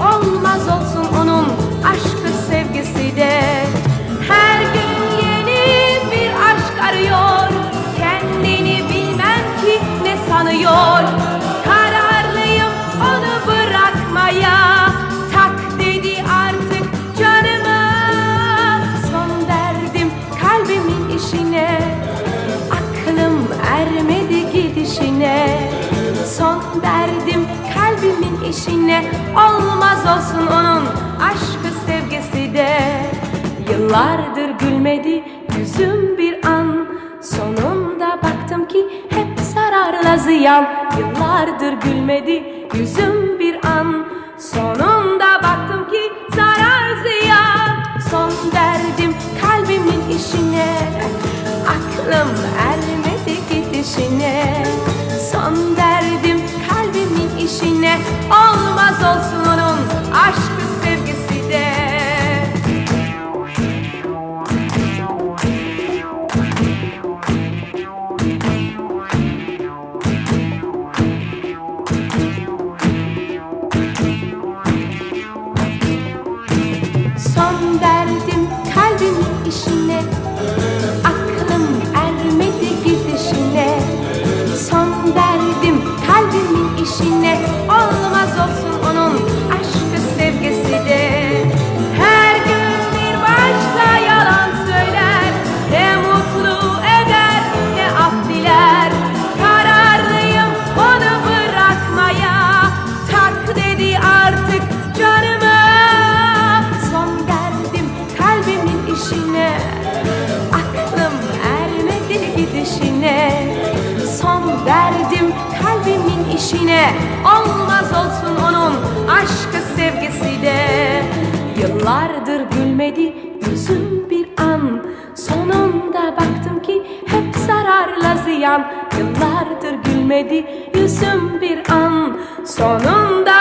Olmaz olsun onun aşkı sevgisi de. Her gün yeni bir aşk arıyor. Kendini bilmem ki ne sanıyor. Kararlıyım onu bırakmaya. Tak dedi artık canıma Son verdim kalbimin işine. Aklım ermedi gidişine. Son kalbimin işine Olmaz olsun onun aşkı sevgisi de. Yıllardır gülmedi yüzüm bir an. Sonunda baktım ki hep zararla ziyan. Yıllardır gülmedi yüzüm bir an. Sonunda baktım ki zarar ziyan. Son verdim kalbimin işine. Aklım Olmaz olsun onun aşkı gidişine Son verdim kalbimin işine. Olmaz olsun onun aşkı sevgisi de Yıllardır gülmedi yüzüm bir an. Sonunda baktım ki hep zararla ziyan. Yıllardır gülmedi yüzüm bir an. Sonunda